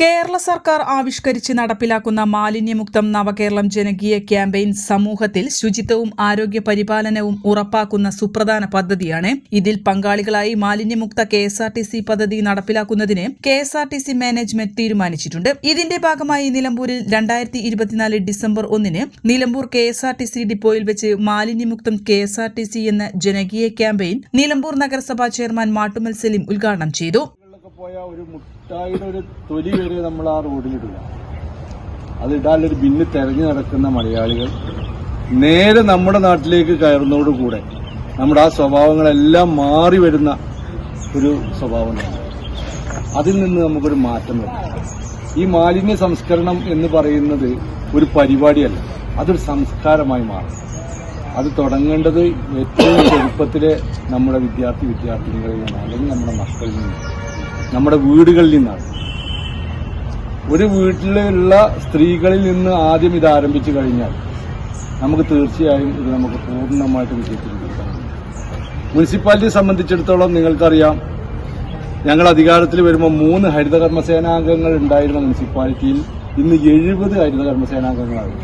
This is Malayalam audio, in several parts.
Kerala സർക്കാർ ആവിഷ്കരിച്ച് നടപ്പിലാക്കുന്ന മാലിന്യമുക്തം നവകേരളം ജനകീയ ക്യാമ്പയിൻ സമൂഹത്തിൽ ശുചിത്വവും ആരോഗ്യ പരിപാലനവും ഉറപ്പാക്കുന്ന സുപ്രധാന പദ്ധതിയാണ്. ഇതിൽ പങ്കാളികളായി മാലിന്യമുക്ത K S R T C പദ്ധതി നടപ്പിലാക്കുന്നതിന് K S R T C management തീരുമാനിച്ചിട്ടുണ്ട്. ഇതിന്റെ ഭാഗമായി നിലമ്പൂരിൽ രണ്ടായിരത്തി ഇരുപത്തിനാല് ഡിസംബർ ഒന്നിന് Nilambur K S R T C ഡിപ്പോയിൽ വെച്ച് മാലിന്യമുക്തം K S R T C എന്ന ജനകീയ ക്യാമ്പയിൻ നിലമ്പൂർ നഗരസഭാ ചെയർമാൻ മാട്ടുമൽ സലീം ഉദ്ഘാടനം ചെയ്തു. പോയ ഒരു മുട്ടായിയുടെ ഒരു തൊലി വരെ നമ്മൾ ആ റോഡിലിടില്ല അത് ഇടാനൊരു ബിന്ന് തെരഞ്ഞു നടക്കുന്ന മലയാളികൾ നേരെ നമ്മുടെ നാട്ടിലേക്ക് കയറുന്നതോടുകൂടെ നമ്മുടെ ആ സ്വഭാവങ്ങളെല്ലാം മാറി വരുന്ന ഒരു സ്വഭാവം അതിൽ നിന്ന് നമുക്കൊരു മാറ്റം വരും. ഈ മാലിന്യ സംസ്കരണം എന്ന് പറയുന്നത് ഒരു പരിപാടിയല്ല. അതൊരു സംസ്കാരമായി മാറും. അത് തുടങ്ങേണ്ടത് ഏറ്റവും ചെറുപ്പത്തിലെ നമ്മുടെ വിദ്യാർത്ഥി വിദ്യാർത്ഥിനികളിൽ നിന്നാണ് അല്ലെങ്കിൽ നമ്മുടെ മക്കളിൽ നിന്നാണ്. നമ്മുടെ വീടുകളിൽ നിന്നാണ്. ഒരു വീട്ടിലുള്ള സ്ത്രീകളിൽ നിന്ന് ആദ്യം ഇത് ആരംഭിച്ചു കഴിഞ്ഞാൽ നമുക്ക് തീർച്ചയായും ഇത് നമുക്ക് പൂർണമായിട്ട് വിജയിച്ചിരിക്കാൻ മുനിസിപ്പാലിറ്റിയെ സംബന്ധിച്ചിടത്തോളം നിങ്ങൾക്കറിയാം ഞങ്ങൾ അധികാരത്തിൽ വരുമ്പോൾ മൂന്ന് ഹരിതകർമ്മസേനാംഗങ്ങൾ ഉണ്ടായിരുന്ന മുനിസിപ്പാലിറ്റിയിൽ ഇന്ന് എഴുപത് ഹരിത കർമ്മസേനാംഗങ്ങളാണ്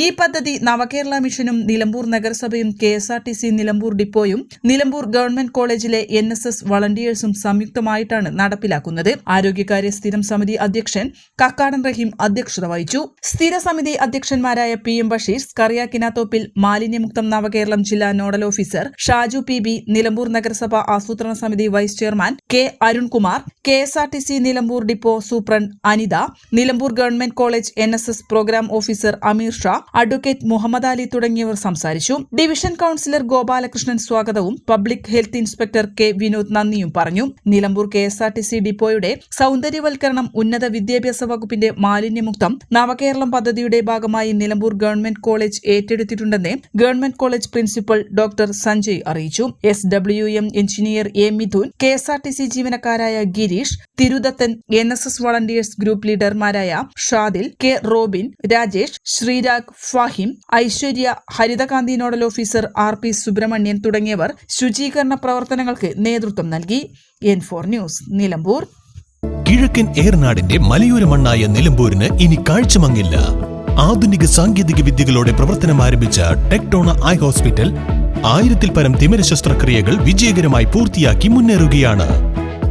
ഈ പദ്ധതി നവകേരള മിഷനും നിലമ്പൂർ നഗരസഭയും K S R T C Nilambur ഡിപ്പോയും Nilambur government കോളേജിലെ എൻ എസ് എസ് വളണ്ടിയേഴ്സും സംയുക്തമായിട്ടാണ് നടപ്പിലാക്കുന്നത്. ആരോഗ്യകാര്യ സ്ഥിരം സമിതി അധ്യക്ഷൻ കക്കാടൻ റഹീം അധ്യക്ഷത വഹിച്ചു. സ്ഥിര സമിതി അധ്യക്ഷന്മാരായ പി എം ബഷീർ സ്കറിയാക്കിനാത്തോപ്പിൽ മാലിന്യമുക്തം നവകേരളം ജില്ലാ nodal officer Shaju P B Nilambur നഗരസഭ ആസൂത്രണ സമിതി vice chairman K Arunkumar K S R T C Nilambur depot superintendent Anitha Nilambur government college N S S programme officer Ameer Shah advocate Muhammad Ali തുടങ്ങിയവർ സംസാരിച്ചു. ഡിവിഷൻ കൌൺസിലർ ഗോപാലകൃഷ്ണൻ സ്വാഗതവും public health inspector K Vinod നന്ദിയും പറഞ്ഞു. Nilambur K S R T C ഡിപ്പോയുടെ സൗന്ദര്യവൽക്കരണം ഉന്നത വിദ്യാഭ്യാസ വകുപ്പിന്റെ മാലിന്യമുക്തം നവകേരളം പദ്ധതിയുടെ ഭാഗമായി Nilambur government college ഏറ്റെടുത്തിട്ടുണ്ടെന്ന് government college principal doctor Sanjay അറിയിച്ചു. S W M engineer A Mithun K S R T C ജീവനക്കാരായ Girish Thirudathan N S S volunteers group ലീഡർമാരായ Shadil K Robin Rajesh Sreerag Fahim Aishwarya Harithakanthi nodal officer R P Subramanian തുടങ്ങിയവർ ശുചീകരണ പ്രവർത്തനങ്ങൾക്ക് നേതൃത്വം നൽകി. N four news Nilambur. കിഴക്കൻ ഏർനാടിന്റെ മലയോര മണ്ണായ നിലമ്പൂരിന് ഇനി കാഴ്ചമങ്ങില്ല. ആധുനിക സാങ്കേതിക വിദ്യകളോടെ പ്രവർത്തനം ആരംഭിച്ച ടെക്ടോണ ഐ ഹോസ്പിറ്റൽ ആയിരത്തിൽ പരം തിമിര ശസ്ത്രക്രിയകൾ വിജയകരമായി പൂർത്തിയാക്കി മുന്നേറുകയാണ്.